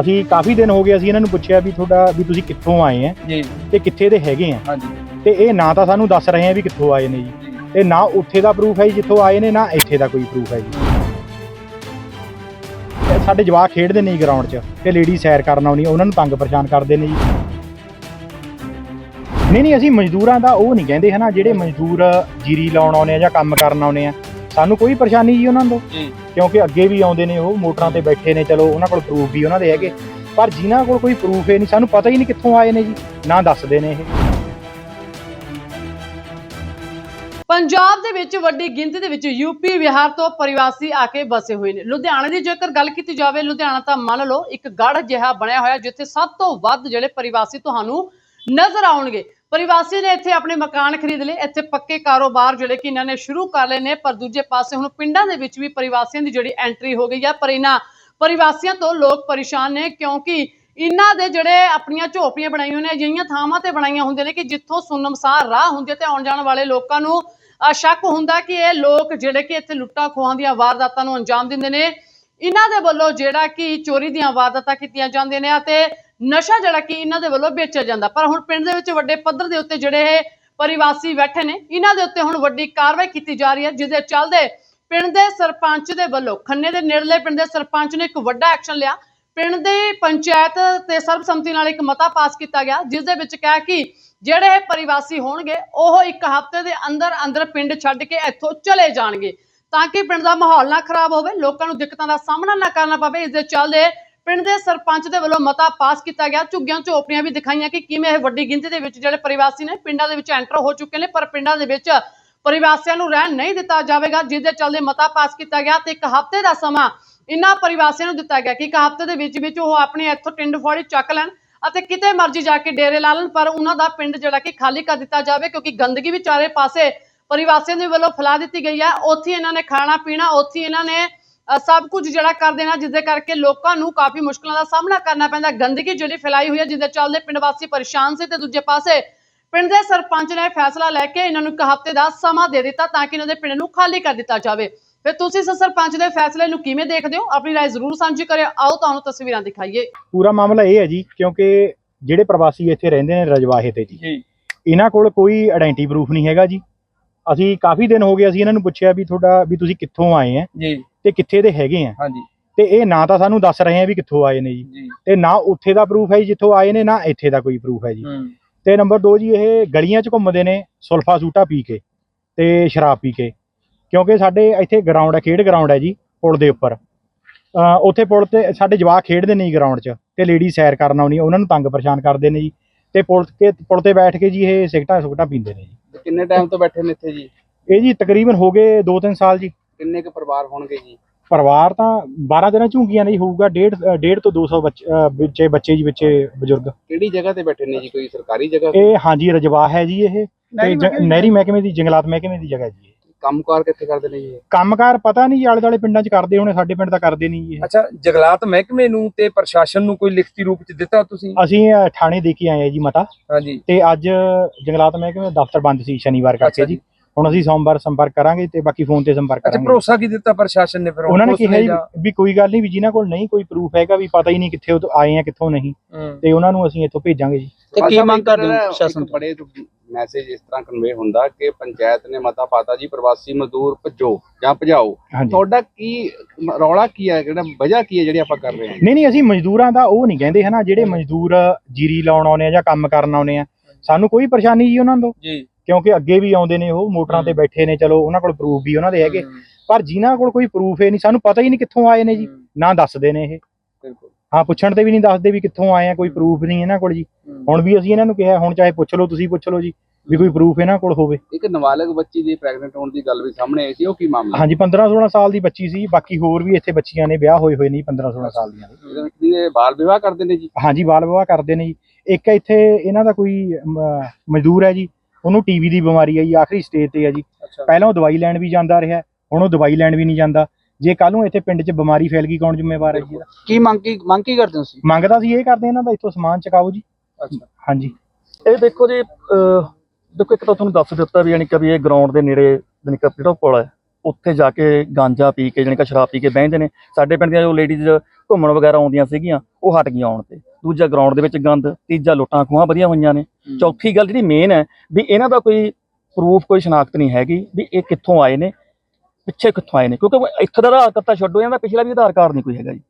ਅਸੀਂ ਕਾਫੀ ਦਿਨ ਹੋ ਗਏ ਅਸੀਂ ਇਹਨਾਂ ਨੂੰ ਪੁੱਛਿਆ ਵੀ ਤੁਹਾਡਾ ਵੀ ਤੁਸੀਂ ਕਿੱਥੋਂ ਆਏ ਆ ਜੀ। ਤੇ ਕਿੱਥੇ ਦੇ ਹੈਗੇ ਆ ਹਾਂਜੀ। ਤੇ ਇਹ ਨਾ ਤਾਂ ਸਾਨੂੰ ਦੱਸ ਰਹੇ ਆ ਵੀ ਕਿੱਥੋਂ ਆਏ ਨੇ ਜੀ। ਤੇ ਨਾ ਉੱਥੇ ਦਾ ਪ੍ਰੂਫ ਹੈ ਜੀ ਜਿੱਥੋਂ ਆਏ ਨੇ ਨਾ ਇੱਥੇ ਦਾ ਕੋਈ ਪ੍ਰੂਫ ਹੈ ਜੀ। ਸਾਡੇ ਜਵਾਕ ਖੇਡਦੇ ਨੇ ਗਰਾਊਂਡ 'ਚ ਤੇ ਲੇਡੀ ਸੈਰ ਕਰਨ ਆਉਣੀ ਉਹਨਾਂ ਨੂੰ ਤੰਗ ਪਰੇਸ਼ਾਨ ਕਰਦੇ ਨੇ ਜੀ। ਨਹੀਂ ਨਹੀਂ ਅਸੀਂ ਮਜ਼ਦੂਰਾਂ ਦਾ ਉਹ ਨਹੀਂ ਕਹਿੰਦੇ ਹਨਾ ਜਿਹੜੇ ਮਜ਼ਦੂਰ ਜੀਰੀ ਲਾਉਣ ਆਉਨੇ ਆ ਜਾਂ ਕੰਮ ਕਰਨ ਆਉਨੇ ਆ ਸਾਨੂੰ ਕੋਈ ਪਰੇਸ਼ਾਨੀ ਜੀ ਉਹਨਾਂ ਤੋਂ ਜੀ। ਕਿਉਂਕਿ ਅੱਗੇ ਵੀ ਆਉਂਦੇ ਨੇ ਉਹ ਮੋਟਰਾਂ ਤੇ ਬੈਠੇ ਨੇ ਚਲੋ ਉਹਨਾਂ ਕੋਲ ਪ੍ਰੂਫ ਵੀ ਉਹਨਾਂ ਦੇ ਹੈਗੇ। ਪਰ ਜਿਨ੍ਹਾਂ ਕੋਲ ਕੋਈ ਪ੍ਰੂਫ ਹੈ ਨਹੀਂ ਸਾਨੂੰ ਪਤਾ ਹੀ ਨਹੀਂ ਕਿੱਥੋਂ ਆਏ ਨੇ ਜੀ ਨਾ ਦੱਸਦੇ ਨੇ ਇਹ। ਪੰਜਾਬ ਦੇ ਵਿੱਚ ਵੱਡੀ ਗਿਣਤੀ ਦੇ ਵਿੱਚ ਯੂਪੀ ਬਿਹਾਰ ਤੋਂ ਪ੍ਰਵਾਸੀ ਆ ਕੇ ਵਸੇ ਹੋਏ ਨੇ। ਲੁਧਿਆਣਾ ਦੀ ਜੇਕਰ ਗੱਲ ਕੀਤੀ ਜਾਵੇ ਲੁਧਿਆਣਾ ਤਾਂ ਮੰਨ ਲਓ ਇੱਕ ਗੜ ਜਿਹਾ ਬਣਿਆ ਹੋਇਆ ਜਿੱਥੇ ਸਭ ਤੋਂ ਵੱਧ ਜਿਹੜੇ ਪ੍ਰਵਾਸੀ ਤੁਹਾਨੂੰ ਨਜ਼ਰ ਆਉਣਗੇ। ਪਰਿਵਾਸੀ ਨੇ ਇੱਥੇ ਆਪਣੇ ਮਕਾਨ ਖਰੀਦ ਲਏ। ਇੱਥੇ ਪੱਕੇ ਕਾਰੋਬਾਰ ਜਿਹੜੇ ਕਿ ਇਹਨਾਂ ਨੇ ਸ਼ੁਰੂ ਕਰ ਲਏ ਨੇ, ਪਰ ਦੂਜੇ ਪਾਸੇ ਹੁਣ ਪਿੰਡਾਂ ਦੇ ਵਿੱਚ ਵੀ ਪਰਿਵਾਸੀਆਂ ਦੀ ਜਿਹੜੀ ਐਂਟਰੀ ਹੋ ਗਈ ਆ। ਪਰ ਇਹਨਾਂ ਪਰਿਵਾਸੀਆਂ ਤੋਂ ਲੋਕ ਪਰੇਸ਼ਾਨ ਨੇ ਕਿਉਂਕਿ ਇਹਨਾਂ ਦੇ ਜਿਹੜੇ ਆਪਣੀਆਂ ਝੋਪੜੀਆਂ ਬਣਾਈਆਂ ਨੇ, ਅਜਿਹੀਆਂ ਥਾਵਾਂ ਤੇ ਬਣਾਈਆਂ ਹੁੰਦੀਆਂ ਨੇ ਕਿ ਜਿੱਥੋਂ ਸੁੰਨਮਸਾਰ ਰਾਹ ਹੁੰਦੇ ਆ ਤੇ ਆਉਣ ਜਾਣ ਵਾਲੇ ਲੋਕਾਂ ਨੂੰ ਸ਼ੱਕ ਹੁੰਦਾ ਕਿ ਇਹ ਲੋਕ ਜਿਹੜੇ ਕਿ ਇੱਥੇ ਲੁੱਟਾਂ ਖੋਹਾਂ ਦੀਆਂ ਵਾਰਦਾਤਾਂ ਨੂੰ ਅੰਜਾਮ ਦਿੰਦੇ ਨੇ। ਇਹਨਾਂ ਦੇ ਵੱਲੋਂ ਜਿਹੜਾ ਕਿ ਚੋਰੀ ਦੀਆਂ ਵਾਰਦਾਤਾਂ ਕੀਤੀਆਂ ਜਾਂਦੀਆਂ ਨੇ ਅਤੇ ਨਸ਼ਾ ਜਿਹੜਾ ਕਿ ਇਹਨਾਂ ਦੇ ਵੱਲੋਂ ਵੇਚਿਆ ਜਾਂਦਾ। ਪਰ ਹੁਣ ਪਿੰਡ ਦੇ ਵਿੱਚ ਵੱਡੇ ਪੱਧਰ ਦੇ ਉੱਤੇ ਜਿਹੜੇ ਇਹ ਪਰਿਵਾਸੀ ਬੈਠੇ ਨੇ, ਇਹਨਾਂ ਦੇ ਉੱਤੇ ਹੁਣ ਵੱਡੀ ਕਾਰਵਾਈ ਕੀਤੀ ਜਾ ਰਹੀ ਹੈ, ਜਿਹਦੇ ਚੱਲਦੇ ਪਿੰਡ ਦੇ ਸਰਪੰਚ ਦੇ ਵੱਲੋਂ, ਖੰਨੇ ਦੇ ਨੇੜਲੇ ਪਿੰਡ ਦੇ ਸਰਪੰਚ ਨੇ ਇੱਕ ਵੱਡਾ ਐਕਸ਼ਨ ਲਿਆ। ਪਿੰਡ ਦੀ ਪੰਚਾਇਤ ਤੇ ਸਰਬਸੰਮਤੀ ਨਾਲ ਇੱਕ ਮਤਾ ਪਾਸ ਕੀਤਾ ਗਿਆ, ਜਿਸ ਦੇ ਵਿੱਚ ਕਿਹਾ ਕਿ ਜਿਹੜੇ ਪਰਿਵਾਸੀ ਹੋਣਗੇ, ਉਹ ਇੱਕ ਹਫ਼ਤੇ ਦੇ ਅੰਦਰ ਅੰਦਰ ਪਿੰਡ ਛੱਡ ਕੇ ਇੱਥੋਂ ਚਲੇ ਜਾਣਗੇ, ਤਾਂ ਕਿ ਪਿੰਡ ਦਾ ਮਾਹੌਲ ਨਾ ਖਰਾਬ ਹੋਵੇ, ਲੋਕਾਂ ਨੂੰ ਦਿੱਕਤਾਂ ਦਾ ਸਾਹਮਣਾ ਨਾ ਕਰਨਾ ਪਵੇ। ਇਸ ਦੇ ਚੱਲਦੇ ਪਿੰਡ ਦੇ ਸਰਪੰਚ ਦੇ ਵੱਲੋਂ ਮਤਾ ਪਾਸ ਕੀਤਾ ਗਿਆ। ਝੁੱਗੀਆਂ ਝੋਪੜੀਆਂ ਵੀ ਦਿਖਾਈਆਂ ਕਿ ਕਿਵੇਂ ਇਹ ਵੱਡੀ ਗਿਣਤੀ ਦੇ ਵਿੱਚ ਜਿਹੜੇ ਪ੍ਰਵਾਸੀ ਨੇ, ਪਿੰਡਾਂ ਦੇ ਵਿੱਚ ਐਂਟਰ ਹੋ ਚੁੱਕੇ ਨੇ, ਪਰ ਪਿੰਡਾਂ ਦੇ ਵਿੱਚ ਪ੍ਰਵਾਸੀਆਂ ਨੂੰ ਰਹਿਣ ਨਹੀਂ ਦਿੱਤਾ ਜਾਵੇਗਾ ਜਿਸ ਦੇ ਚੱਲਦੇ ਮਤਾ ਪਾਸ ਕੀਤਾ ਗਿਆ ਤੇ ਇੱਕ ਹਫ਼ਤੇ ਦਾ ਸਮਾਂ ਇਨ੍ਹਾਂ ਪ੍ਰਵਾਸੀਆਂ ਨੂੰ ਦਿੱਤਾ ਗਿਆ ਕਿ ਇੱਕ ਹਫ਼ਤੇ ਦੇ ਵਿੱਚ ਵਿੱਚ ਉਹ ਆਪਣੇ ਇੱਥੋਂ ਟਿੰਡ ਫੋੜੀ ਚੱਕ ਲੈਣ ਅਤੇ ਕਿਤੇ ਮਰਜ਼ੀ ਜਾ ਕੇ ਡੇਰੇ ਲਾ ਲੈਣ, ਪਰ ਉਹਨਾਂ ਦਾ ਪਿੰਡ ਜਿਹੜਾ ਕਿ ਖਾਲੀ ਕਰ ਦਿੱਤਾ ਜਾਵੇ ਕਿਉਂਕਿ ਗੰਦਗੀ ਵੀ ਚਾਰੇ ਪਾਸੇ ਪ੍ਰਵਾਸੀਆਂ ਦੇ ਵੱਲੋਂ ਫੈਲਾ ਦਿੱਤੀ ਗਈ ਹੈ। ਉੱਥੇ ਇਹਨਾਂ ਨੇ ਖਾਣਾ ਪੀਣਾ ਉੱਥੇ ਇਹਨਾਂ ਨੇ ਸਭ ਕੁਝ ਜਿਹੜਾ ਕਰ ਦੇਣਾ ਜਿਸ ਦੇ ਕਰਕੇ ਲੋਕਾਂ ਨੂੰ ਕਾਫੀ ਮੁਸ਼ਕਲਾਂ ਦਾ ਸਾਹਮਣਾ ਕਰਨਾ ਪੈਂਦਾ ਗੰਦਗੀ ਜਿਹੜੀ ਫੈਲਾਈ ਹੋਈ ਹੈ ਜਿਸ ਦੇ ਚੱਲਦੇ ਪਿੰਡ ਵਾਸੀ ਪਰੇਸ਼ਾਨ ਸੀ ਤੇ ਦੂਜੇ ਪਾਸੇ ਪਿੰਡ ਦੇ ਸਰਪੰਚ ਨੇ ਫੈਸਲਾ ਲੈ ਕੇ ਇਹਨਾਂ ਨੂੰ ਇੱਕ ਹਫ਼ਤੇ ਦਾ ਸਮਾਂ ਦੇ ਦਿੱਤਾ ਤਾਂ ਕਿ ਇਹਨਾਂ ਦੇ ਪਿੰਡ ਨੂੰ ਖਾਲੀ ਕਰ ਦਿੱਤਾ ਜਾਵੇ ਫਿਰ ਤੁਸੀਂ ਇਸ ਸਰਪੰਚ ਦੇ ਫੈਸਲੇ ਨੂੰ ਕਿਵੇਂ ਦੇਖਦੇ ਹੋ ਆਪਣੀ رائے ਜ਼ਰੂਰ ਸਾਂਝੀ ਕਰਿਓ ਆਓ ਤੁਹਾਨੂੰ ਤਸਵੀਰਾਂ ਦਿਖਾਈਏ ਪੂਰਾ ਮਾਮਲਾ ਇਹ ਹੈ ਜੀ ਕਿਉਂਕਿ ਜਿਹੜੇ ਪ੍ਰਵਾਸੀ ਇੱਥੇ ਰਹਿੰਦੇ ਨੇ ਰਜਵਾਹੇ ਤੇ ਜੀ ਜੀ ਇਹਨਾਂ ਕੋਲ ਕੋਈ ਆਇਡੈਂਟੀ ਪ੍ਰੂਫ ਨਹੀਂ ਹੈਗਾ ਜੀ ਅਸੀਂ ਕਾਫੀ ਦਿਨ ਹੋ ਗਏ ਅਸੀਂ ਇਹਨਾਂ ਨੂੰ ਪੁੱਛਿਆ ਵੀ ਤੁਹਾਡਾ ਵੀ ਤੁਸੀਂ ਕਿੱਥੋਂ ਆਏ ਆ ਜੀ ਤੇ ਕਿੱਥੇ ਦੇ ਹੈਗੇ ਆ। ਹਾਂਜੀ। ਤੇ ਇਹ ਨਾ ਤਾਂ ਸਾਨੂੰ ਦੱਸ ਰਹੇ ਆ ਵੀ ਕਿੱਥੋਂ ਆਏ ਨੇ ਜੀ। ਜੀ। ਤੇ ਨਾ ਉੱਥੇ ਦਾ ਪ੍ਰੂਫ ਹੈ ਜੀ ਜਿੱਥੋਂ ਆਏ ਨੇ ਨਾ ਇੱਥੇ ਦਾ ਕੋਈ ਪ੍ਰੂਫ ਹੈ ਜੀ। ਹੂੰ। ਤੇ ਨੰਬਰ 2 ਜੀ ਇਹ ਗਲੀਆਂ 'ਚ ਘੁੰਮਦੇ ਨੇ ਸੁਲਫਾ ਸੂਟਾ ਪੀ ਕੇ ਤੇ ਸ਼ਰਾਬ ਪੀ ਕੇ। ਕਿਉਂਕਿ ਸਾਡੇ ਇੱਥੇ ਗਰਾਊਂਡ ਹੈ ਖੇਡ ਗਰਾਊਂਡ ਹੈ ਜੀ ਪੁਲ ਦੇ ਉੱਪਰ। ਅ ਉੱਥੇ ਪੁਲ ਤੇ ਸਾਡੇ ਜਵਾਕ ਖੇਡਦੇ ਨੇ ਜੀ ਗਰਾਊਂਡ 'ਚ ਤੇ ਲੇਡੀ ਸੈਰ ਕਰਨ ਆਉਣੀ ਉਹਨਾਂ ਨੂੰ ਤੰਗ ਪਰੇਸ਼ਾਨ ਕਰਦੇ ਨੇ ਜੀ। ਤੇ ਪੁਲ ਕੇ ਪੁਲ ਤੇ ਬੈਠ ਕੇ ਜੀ ਇਹ ਸਿਗਟਾਂ ਸੁਗਟਾਂ ਪੀਂਦੇ ਨੇ ਜੀ। ਤੇ ਕਿੰਨੇ ਟਾਈਮ ਤੋਂ ਬੈਠੇ ਨੇ ਇੱਥੇ ਜੀ? ਇਹ ਜੀ ਤਕਰੀਬਨ ਹੋ ਗਏ 2-3 ਸਾਲ ਜੀ। ਕਿੰਨੇ ਕੁ ਪਰਿਵਾਰ ਹੋਣਗੇ ਜੀ? ਪਰਿਵਾਰ ਤਾਂ 12 ਦਿਨਾਂ ਝੂੰਗੀਆਂ ਨਹੀਂ ਹੋਊਗਾ 1.5 1.5 ਤੋਂ 200 ਬੱਚੇ ਬੱਚੇ ਜੀ ਬੱਚੇ ਬਜ਼ੁਰਗ। ਕਿਹੜੀ ਜਗ੍ਹਾ ਤੇ ਬੈਠੇ ਨੇ ਜੀ ਕੋਈ ਸਰਕਾਰੀ ਜਗ੍ਹਾ ਇਹ ਹਾਂਜੀ ਰਜਵਾ ਹੈ ਜੀ ਇਹ। ਤੇ ਜ- ਨਹਿਰੀ ਮਹਿਕਮੇ ਦੀ ਜੰਗਲਾਤ ਮਹਿਕਮੇ ਦੀ ਜਗ੍ਹਾ ਜੀ ਇਹ। ਕੰਮਕਾਰ ਕਿੱਥੇ ਕਰਦੇ ਨੇ ਜੀ ਕੰਮਕਾਰ ਪਤਾ ਨਹੀਂ ਜੀ ਆਲੇ ਦੁਆਲੇ ਪਿੰਡਾਂ 'ਚ ਕਰਦੇ ਹੋਣੇ ਸਾਡੇ ਪਿੰਡ ਤਾਂ ਕਰਦੇ ਨਹੀਂ ਜੀ ਇਹ। ਅੱਛਾ ਜੰਗਲਾਤ ਮਹਿਕਮੇ ਨੂੰ ਤੇ ਪ੍ਰਸ਼ਾਸਨ ਨੂੰ ਕੋਈ ਲਿਖਤੀ ਰੂਪ ਚ ਦਿੱਤਾ ਤੁਸੀਂ? ਅਸੀਂ ਅ, ਥਾਣੇ ਦੇ ਕੇ ਆਏ ਆ ਜੀ ਮਤਾ। ਹਾਂਜੀ। ਤੇ ਅੱਜ ਜੰਗਲਾਤ ਮਹਿਕਮੇ ਦਾ ਦਫ਼ਤਰ ਬੰਦ ਸੀ ਸ਼ਨੀਵਾਰ ਅੱਛਾ ਕਰਕੇ ਜੀ। ਹੁਣ ਅਸੀਂ ਸੋਮਵਾਰ ਸੰਪਰਕ ਕਰਾਂਗੇ ਤੇ ਬਾਕੀ ਫੋਨ ਤੇ ਸੰਪਰਕ ਅੱਛਾ ਕਰਾਂਗੇ। ਭਰੋਸਾ ਕੀ ਦਿੱਤਾ ਪ੍ਰਸ਼ਾਸਨ ਨੇ ਫਿਰ? ਉਹਨਾਂ ਨੇ ਕਿਹਾ ਜੀ ਵੀ ਕੋਈ ਗੱਲ ਨਹੀਂ ਵੀ ਜਿਨ੍ਹਾਂ ਕੋਲ ਨਹੀਂ ਕੋਈ ਪ੍ਰੂਫ ਹੈਗਾ ਵੀ ਪਤਾ ਹੀ ਨਹੀਂ ਕਿੱਥੇ ਉਹ ਤੋਂ ਆਏ ਆ ਕਿੱਥੋਂ ਨਹੀਂ। ਤੇ ਉਹਨਾਂ ਨੂੰ ਅਸੀਂ ਇੱਥੋਂ ਭੇਜਾਂਗੇ ਜੀ। ਤੇ ਕੀ ਮੰਗ ਕਰਦੇ ਹੋ ਪ੍ਰਸ਼ਾਸਨ ਬੜੇ ਮੈਸੇਜ ਇਸ ਤਰ੍ਹਾਂ ਕਨਵੇ ਹੁੰਦਾ ਕਿ ਪੰਚਾਇਤ ਨੇ ਮਤਾ ਪਾਤਾ ਜੀ ਪ੍ਰਵਾਸੀ ਮਜ਼ਦੂਰ ਭੱਜੋ ਜਾਂ ਭਜਾਓ। ਤੁਹਾਡਾ ਕੀ ਰੌਲਾ ਕੀ ਹੈ? ਜਿਹੜਾ ਵਜ੍ਹਾ ਕੀ ਹੈ ਜਿਹੜੀ ਆਪਾਂ ਕਰ ਰਹੇ ਹਾਂ? ਨਹੀਂ ਨਹੀਂ ਅਸੀਂ ਮਜ਼ਦੂਰਾਂ ਦਾ ਉਹ ਨਹੀਂ ਕਹਿੰਦੇ ਹਨਾ ਜਿਹੜੇ ਮਜ਼ਦੂਰ ਜੀਰੀ ਲਾਉਣ ਆਉਨੇ ਆ ਜਾਂ ਕੰਮ ਕਰਨ ਆਉਨੇ ਆ ਸਾਨੂੰ ਕੋਈ ਪਰੇਸ਼ਾਨੀ ਜੀ ਉਹਨਾਂ ਤੋਂ। ਜੀ। ਕਿਉਂਕਿ ਅੱਗੇ ਵੀ ਆਉਂਦੇ ਨੇ ਉਹ ਮੋਟਰਾਂ ਤੇ। ਬੈਠੇ ਨੇ ਚਲੋ ਉਹਨਾਂ ਕੋਲ ਪ੍ਰੂਫ ਵੀ ਉਹਨਾਂ ਦੇ ਹੈਗੇ। ਪਰ ਜਿਨ੍ਹਾਂ ਕੋਲ ਕੋਈ ਪ੍ਰੂਫ ਹੈ ਨਹੀਂ ਸਾਨੂੰ ਪਤਾ ਹੀ ਨਹੀਂ ਕਿੱਥੋਂ ਆਏ ਨੇ ਜੀ ਨਾ ਦੱਸਦੇ ਨੇ ਇਹ। ਬਿਲਕੁਲ। ਹਾਂ ਪੁੱਛਣ ਤੇ ਵੀ ਨਹੀਂ ਦੱਸਦੇ ਵੀ ਕਿੱਥੋਂ ਆਏ ਆ ਕੋਈ ਪ੍ਰੂਫ ਨਹੀਂ ਇਹਨਾਂ ਕੋਲ ਜੀ। ਹੁਣ ਵੀ ਅਸੀਂ ਇਹਨਾਂ ਨੂੰ ਕਿਹਾ ਹੁਣ ਚਾਹੇ ਪੁੱਛ ਲਓ ਤੁਸੀਂ ਪੁੱਛ ਲਓ ਜੀ ਵੀ ਕੋਈ ਪ੍ਰੂਫ ਇਹਨਾਂ ਕੋਲ ਹੋਵੇ। ਇੱਕ ਨਾਬਾਲਗ ਬੱਚੀ ਦੀ ਪ੍ਰੈਗਨੈਂਟ ਹੋਣ ਦੀ ਗੱਲ ਵੀ ਸਾਹਮਣੇ ਆਈ ਸੀ ਉਹ ਕੀ ਮਾਮਲਾ? ਹਾਂਜੀ 15 16 ਸਾਲ ਦੀ ਬੱਚੀ ਸੀ ਬਾਕੀ ਹੋਰ ਵੀ ਇੱਥੇ ਬੱਚੀਆਂ ਨੇ ਵਿਆਹ ਹੋਏ ਹੋਏ ਨੇ 15 16 ਸਾਲ ਦੀਆਂ। ਵਿੱਚ ਜਿਹਦੇ ਬਾਲ ਵਿਵਾਹ ਕਰਦੇ ਨੇ ਜੀ? ਹਾਂਜੀ ਬਾਲ ਵਿਵਾਹ ਕਰਦੇ ਨੇ ਜੀ। ਇੱਕ ਇੱਥੇ ਇਹਨਾਂ ਦਾ ਕੋਈ ਮਜ਼ਦੂਰ ਹੈ ਜੀ ਉਹਨੂੰ ਟੀਵੀ ਦੀ ਬਿਮਾਰੀ ਜੀ ਆਖਰੀ ਸਟੇਜ ਤੇ ਹੈ ਜੀ। ਪਹਿਲਾਂ ਉਹ ਦਵਾਈ ਲੈਣ ਵੀ ਜਾਂਦਾ ਰਿਹਾ ਹੁਣ ਉਹ ਦਵਾਈ ਲੈਣ ਵੀ ਨਹੀਂ ਜਾਂਦਾ। ਜੇ ਕੱਲ ਨੂੰ ਇੱਥੇ ਪਿੰਡ 'ਚ ਬਿਮਾਰੀ ਫੈਲ ਗਈ ਕੌਣ ਜ਼ਿੰਮੇਵਾਰ ਹੈ ਜੀ ਇਹਦਾ? ਕੀ ਮੰਗ ਕੀ ਮੰਗ ਕੀ ਕਰਦੇ ਹੋ ਤੁਸੀਂ? ਮੰਗਦਾ ਸੀ ਇਹ ਕਰਦੇ ਇਹਨਾਂ ਦਾ ਇੱਥੋਂ ਸਮਾਨ ਚਕਾਓ ਜੀ। ਅੱਛਾ। ਹਾਂਜੀ। ਇਹ ਦੇਖੋ ਜੀ ਦੇਖੋ ਇੱਕ ਤਾਂ ਤੁਹਾਨੂੰ ਦੱਸ ਦਿੱਤਾ ਵੀ ਯਾਨੀ ਕਿ ਵੀ ਇਹ ਗਰਾਊਂਡ ਦੇ ਨੇੜੇ ਯਾਨੀ ਕਿ ਜਿਹੜਾ ਪੁਲ ਹੈ। ਉੱਥੇ ਜਾ ਕੇ ਗਾਂਜਾ ਪੀ ਕੇ ਜਾਣੀ ਕਿ ਸ਼ਰਾਬ ਪੀ ਕੇ ਬਹਿੰਦੇ ਨੇ। ਸਾਡੇ ਪਿੰਡ ਦੀਆਂ ਜੋ ਲੇਡੀਜ਼ ਘੁੰਮਣ ਵਗੈਰਾ ਆਉਂਦੀਆਂ ਸੀਗੀਆਂ ਉਹ ਹਟ ਗਈਆਂ ਆਉਣ ਤੇ। ਦੂਜਾ ਗਰਾਊਂਡ ਦੇ ਵਿੱਚ ਗੰਦ ਤੀਜਾ ਲੁੱਟਾਂ ਖੋਹਾਂ ਵਧੀਆ ਹੋਈਆਂ ਨੇ। ਚੌਥੀ ਗੱਲ ਜਿਹੜੀ ਮੇਨ ਹੈ ਵੀ ਇਹਨਾਂ ਦਾ ਕੋਈ ਪ੍ਰੂਫ ਕੋਈ ਸ਼ਨਾਖਤ ਨਹੀਂ ਹੈਗੀ ਵੀ ਇਹ ਕਿੱਥੋਂ ਆਏ ਨੇ ਪਿੱਛੇ ਕਿੱਥੋਂ ਆਏ ਨੇ। ਕਿਉਂਕਿ ਇੱਥੇ ਦਾ ਆਧਾਰ ਕਾਰਡ ਤਾਂ ਛੱਡੋ ਇਹਨਾਂ ਦਾ ਪਿਛਲਾ ਵੀ ਆਧਾਰ ਕਾਰਡ ਨਹੀਂ ਕੋਈ ਹੈਗਾ ਜੀ।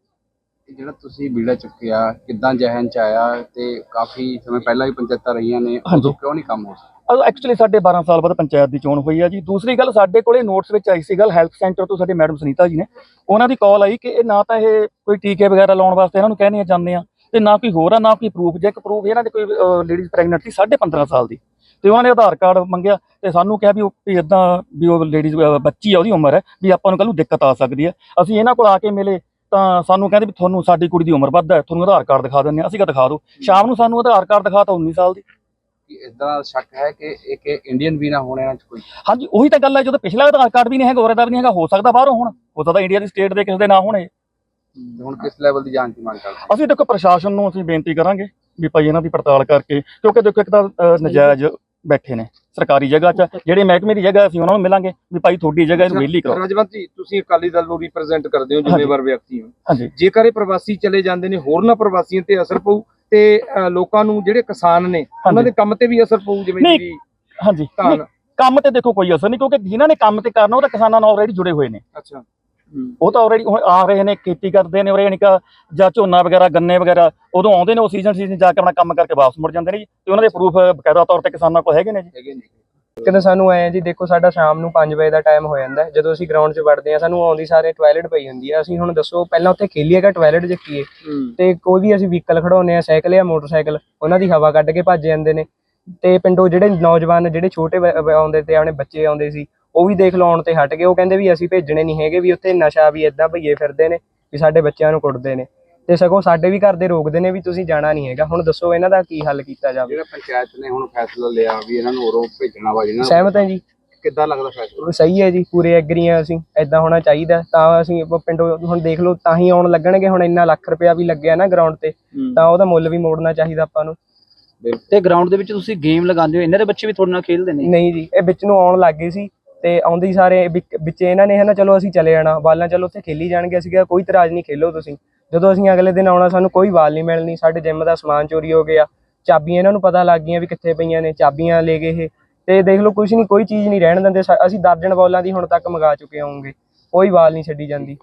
ਜਿਹੜਾ ਤੁਸੀਂ ਬੀੜਾ ਚੁੱਕਿਆ ਕਿੱਦਾਂ ਜਹਨ ਚ ਆਇਆ ਤੇ ਕਾਫੀ ਸਮੇਂ ਪਹਿਲਾਂ ਵੀ ਪੰਚਾਇਤਾਂ ਰਹੀਆਂ ਨੇ ਹਾਂਜੀ। ਉਦੋਂ ਕਿਉਂ ਨਹੀਂ ਕੰਮ ਹੋ ਸਕਿਆ? ਐਕਚੁਅਲੀ ਸਾਡੇ 12 ਸਾਲ ਬਾਅਦ ਪੰਚਾਇਤ ਦੀ ਚੋਣ ਹੋਈ ਆ ਜੀ। ਦੂਸਰੀ ਗੱਲ ਸਾਡੇ ਕੋਲੇ ਨੋਟਸ ਵਿੱਚ ਆਈ ਸੀ ਗੱਲ ਹੈਲਥ ਸੈਂਟਰ ਤੋਂ ਸਾਡੇ ਮੈਡਮ ਸੁਨੀਤਾ ਜੀ ਨੇ। ਉਹਨਾਂ ਦੀ ਕਾਲ ਆਈ ਕਿ ਇਹ ਨਾ ਤਾਂ ਇਹ ਕੋਈ ਟੀਕੇ ਵਗੈਰਾ ਲਾਉਣ ਵਾਸਤੇ ਇਹਨਾਂ ਨੂੰ ਕਹਿੰਦੇ ਜਾਂਦੇ ਆ ਤੇ ਨਾ ਕੋਈ ਹੋਰ ਆ ਨਾ ਕੋਈ ਪ੍ਰੂਫ ਜੇ ਇੱਕ ਪ੍ਰੂਫ ਇਹਨਾਂ ਦੇ ਕੋਈ ਲੇਡੀਜ਼ ਪ੍ਰੈਗਨੈਂਟ ਸੀ 15.5 ਸਾਲ ਦੀ। ਤੇ ਉਹਨਾਂ ਨੇ ਆਧਾਰ ਕਾਰਡ ਮੰਗਿਆ ਤੇ ਸਾਨੂੰ ਕਿਹਾ ਵੀ ਉਹ ਵੀ ਇਦਾਂ ਵੀ ਉਹ ਲੇਡੀਜ਼ ਬੱਚੀ ਆ ਉਹਦੀ ਉਮਰ ਹੈ ਵੀ ਆਪਾਂ ਨੂੰ ਕੱਲ ਨੂੰ ਦਿੱਕਤ ਆ ਸਕਦੀ ਹੈ। ਅਸੀਂ ਇਹਨਾਂ ਕੋਲ ਆ ਕੇ ਮਿਲੇ ਤਾਂ ਸਾਨੂੰ ਕਹਿੰਦੇ ਵੀ ਤੁਹਾਨੂੰ ਸਾਡੀ ਕੁੜੀ ਦੀ ਉਮਰ ਵੱਧ ਹੈ ਤੁਹਾਨੂੰ ਆਧਾਰ ਕਾਰਡ ਦਿਖਾ ਦਿੰਦੇ ਆ ਅਸੀਂ ਕਿਹਾ ਦਿਖਾ ਦਿਓ। ਸ਼ਾਮ ਨੂੰ ਸਾਨੂੰ ਆਧਾਰ ਕਾਰਡ ਦਿਖਾਤਾ 19 ਸਾਲ ਦੀ। ਇਦਾਂ ਸ਼ੱਕ ਹੈ ਕਿ ਇੱਕ ਇੰਡੀਅਨ ਵੀ ਨਾ ਹੋਣ ਇਹਨਾਂ ਚ ਕੋਈ? ਹਾਂਜੀ ਉਹੀ ਤਾਂ ਗੱਲ ਹੈ ਜਦੋਂ ਪਿਛਲਾ ਆਧਾਰ ਕਾਰਡ ਵੀ ਨਹੀਂ ਹੈਗਾ ਹੋਰ ਦਾ ਵੀ ਨਹੀਂ ਹੈਗਾ ਹੋ ਸਕਦਾ ਬਾਹਰੋਂ ਹੁਣ। ਹੋ ਸਕਦਾ ਇੰਡੀਆ ਦੀ ਸਟੇਟ ਦੇ ਕਿਸੇ ਦੇ ਨਾ ਹੋਣੇ ਹੁਣ ਕਿਸ ਲੈਵਲ ਦੀ ਜਾਂਚ ਦੀ ਮੰਗ ਕਰਦੇ ਅਸੀਂ ਦੇਖੋ ਪ੍ਰਸ਼ਾਸਨ ਨੂੰ ਅਸੀਂ ਬੇਨਤੀ ਕਰਾਂਗੇ ਵੀ ਭਾਈ ਇਹਨਾਂ ਦੀ ਪੜਤਾਲ ਕਰਕੇ ਕਿਉਂਕਿ ਦੇਖੋ ਇੱਕ ਤਾਂ ਅ, ਨਜਾਇਜ਼ ਬੈਠੇ ਨੇ। ਸਰਕਾਰੀ ਜਗ੍ਹਾ 'ਚ ਜਿਹੜੇ ਮਹਿਕਮੇ ਦੀ ਜਗ੍ਹਾ ਅਸੀਂ ਉਹਨਾਂ ਨੂੰ ਮਿਲਾਂਗੇ ਵੀ ਭਾਈ ਤੁਹਾਡੀ ਜਗ੍ਹਾ ਇਹਨੂੰ ਵਿਹਲੀ ਕਰੋ। ਰਾਜਵੰਤ ਜੀ ਤੁਸੀਂ ਅਕਾਲੀ ਦਲ ਨੂੰ ਰਿਪਰੈਜ਼ੈਂਟ ਕਰਦੇ ਹੋ ਜ਼ਿੰਮੇਵਾਰ ਵਿਅਕਤੀ ਹੋ। ਜੇਕਰ ਇਹ ਪ੍ਰਵਾਸੀ ਚਲੇ ਜਾਂਦੇ ਨੇ ਹੋਰਨਾਂ ਪ੍ਰਵਾਸੀਆਂ ਤੇ ਅਸਰ ਪਊ ਤੇ ਲੋਕਾਂ ਨੂੰ ਜਿਹੜੇ ਕਿਸਾਨ ਨੇ ਉਹਨਾਂ ਦੇ ਕੰਮ ਤੇ ਵੀ ਅਸਰ ਪਊ ਜਿਵੇਂ ਜੀ ਹਾਂਜੀ। ਕੰਮ ਤੇ ਦੇਖੋ ਕੋਈ ਅਸਰ ਨਹੀਂ ਕਿਉਂਕਿ ਜਿਨ੍ਹਾਂ ਨੇ ਕੰਮ ਤੇ ਕਰਨਾ ਉਹ ਤਾਂ ਕਿਸਾਨਾਂ ਨਾਲ ਆਲਰੇਡੀ ਜੁੜੇ ਹੋਏ ਨੇ। ਅੱਛਾ। ਉਹ ਤਾਂ ਆਲਰੇਡੀ ਆ ਰਹੇ ਨੇ ਖੇਤੀ ਕਰਦੇ ਨੇ ਉਰੇ ਯਾਨੀ ਕਿ ਜਾਂ ਝੋਨਾ ਵਗੈਰਾ ਗੰਨੇ ਵਗੈਰਾ ਉਦੋਂ ਆਉਂਦੇ ਨੇ ਉਹ ਸੀਜ਼ਨ ਸੀਜ਼ਨ ਜਾ ਕੇ ਆਪਣਾ ਕੰਮ ਕਰਕੇ ਵਾਪਸ ਮੁੜ ਜਾਂਦੇ ਨੇ ਜੀ। ਤੇ ਉਹਨਾਂ ਦੇ ਪ੍ਰੂਫ ਬਕਾਇਦਾ ਤੌਰ ਤੇ ਕਿਸਾਨਾਂ ਕੋਲ ਹੈਗੇ ਨੇ ਜੀ। ਹੈਗੇ ਨੇ। ਕਹਿੰਦੇ ਸਾਨੂੰ ਐ ਜੀ ਦੇਖੋ ਸਾਡਾ ਸ਼ਾਮ ਨੂੰ 5 ਵਜੇ ਦਾ ਟਾਈਮ ਹੋ ਜਾਂਦਾ। ਜਦੋਂ ਅਸੀਂ ਗਰਾਊਂਡ 'ਚ ਵੜਦੇ ਆ ਸਾਨੂੰ ਆਉਂਦੀ ਸਾਰੇ ਟਾਇਲਟ ਪਈ ਹੁੰਦੀ ਆ ਅਸੀਂ ਹੁਣ ਦੱਸੋ ਪਹਿਲਾਂ ਉੱਥੇ ਖੇਲੀਏਗਾ ਟਾਇਲਟ 'ਚ ਕੀਏ ਤੇ ਕੋਈ ਵੀ ਅਸੀਂ ਵਹੀਕਲ ਖੜਾਉਂਦੇ ਆ ਸਾਈਕਲ ਜਾਂ ਮੋਟਰਸਾਈਕਲ ਉਹਨਾਂ ਦੀ ਹਵਾ ਕੱਢ ਕੇ ਭੱਜ ਜਾਂਦੇ ਨੇ। ਤੇ ਪਿੰਡੋਂ ਜਿਹੜੇ ਨੌਜਵਾਨ ਜਿਹੜੇ ਛੋਟੇ ਆਉਂਦੇ ਤੇ ਆਪਣੇ ਬੱਚੇ ਆਉਂਦੇ ਸੀ ਉਹ ਵੀ ਦੇਖ ਲਓ ਆਉਣ ਤੇ ਹਟ ਗਏ। ਉਹ ਕਹਿੰਦੇ ਵੀ ਅਸੀਂ ਭੇਜਣੇ ਨਹੀਂ ਹੈਗੇ ਵੀ ਉੱਥੇ ਨਸ਼ਾ ਵੀ ਇਦਾਂ ਭਈਏ ਫਿਰਦੇ ਨੇ ਵੀ ਸਾਡੇ ਬੱਚਿਆਂ ਨੂੰ ਕੁੱਟਦੇ ਨੇ। ਤੇ ਸਗੋਂ ਸਾਡੇ ਵੀ ਘਰ ਦੇ ਰੋਕਦੇ ਨੇ ਵੀ ਤੁਸੀਂ ਜਾਣਾ ਨਹੀਂ ਹੈਗਾ। ਹੁਣ ਦੱਸੋ ਇਹਨਾਂ ਦਾ ਕੀ ਹੱਲ ਕੀਤਾ ਜਾਵੇ? ਜਿਹੜਾ ਪੰਚਾਇਤ ਨੇ ਹੁਣ ਫੈਸਲਾ ਲਿਆ ਵੀ ਇਹਨਾਂ ਨੂੰ ਉਰੋਂ ਭੇਜਣਾ ਵਾ ਜਿਹਨਾਂ ਸਹਿਮਤ ਹੈ ਜੀ। ਕਿੱਦਾਂ ਲੱਗਦਾ ਫੈਸਲਾ? ਉਹ ਸਹੀ ਹੈ ਜੀ ਪੂਰੇ ਐਗਰੀ ਆ ਅਸੀਂ ਐਦਾਂ ਹੋਣਾ ਚਾਹੀਦਾ। ਤਾਂ ਅਸੀਂ ਪਿੰਡੋਂ ਹੁਣ ਦੇਖ ਲਓ ਤਾਂ ਹੀ ਆਉਣ ਲੱਗਣਗੇ। ਹੁਣ ਇੰਨਾ ਲੱਖ ਰੁਪਇਆ ਵੀ ਲੱਗਿਆ ਨਾ ਗਰਾਊਂਡ ਤੇ ਤਾਂ ਉਹਦਾ ਮੁੱਲ ਵੀ ਮੋੜਨਾ ਚਾਹੀਦਾ ਆਪਾਂ ਨੂੰ। ਤੇ ਗਰਾਊਂਡ ਦੇ ਵਿੱਚ ਤੁਸੀਂ ਗੇਮ ਲਗਾਉਂਦੇ ਹੋ ਇਹਨਾਂ ਦੇ ਬੱਚੇ ਵੀ ਤੁਹਾਡੇ ਨਾਲ ਖੇਡਦੇ ਨੇ? ਨਹੀਂ ਜੀ ਇਹ ਵਿੱਚ ਨੂੰ ਆਉਣ ਲੱਗ ਗਏ ਸੀ। ਤੇ ਆਉਂਦੇ ਹੀ ਸਾਰੇ ਵਿੱਚ ਵਿੱਚ ਇਹਨਾਂ ਨੇ ਹਨਾ, ਚਲੋ ਅਸੀਂ ਚਲੇ ਜਾਣਾ, ਬਾਲਾਂ ਚਲੋ ਉੱਥੇ ਖੇਲੀ ਜਾਣਗੇ, ਅਸੀਂ ਕਿਹਾ ਕੋਈ ਤਰਾਜ ਨਹੀਂ, ਖੇਲੋ ਤੁਸੀਂ। ਜਦੋਂ ਅਸੀਂ ਅਗਲੇ ਦਿਨ ਆਉਣਾ, ਸਾਨੂੰ ਕੋਈ ਬਾਲ ਨਹੀਂ ਮਿਲਣੀ, ਸਾਡੇ ਜਿਮ ਦਾ ਸਮਾਨ ਚੋਰੀ ਹੋ ਗਿਆ। ਚਾਬੀਆਂ ਇਹਨਾਂ ਨੂੰ ਪਤਾ ਲੱਗ ਗਈਆਂ ਵੀ ਕਿੱਥੇ ਪਈਆਂ ਨੇ, ਚਾਬੀਆਂ ਲੈ ਗਏ ਇਹ। ਤੇ ਦੇਖ ਲਓ ਕੁਝ ਨਹੀਂ, ਕੋਈ ਚੀਜ਼ ਨਹੀਂ ਰਹਿਣ ਦਿੰਦੇ, ਸਾ- ਅਸੀਂ ਦਰਜਨ ਬੋਲਾਂ ਦੀ ਹੁਣ ਤੱਕ ਮੰਗਾ ਚੁੱਕੇ ਹੋਵਾਂਗੇ ਕੋਈ ਬਾਲ ਨਹੀਂ ਛੱਡੀ ਜਾਂਦੀ।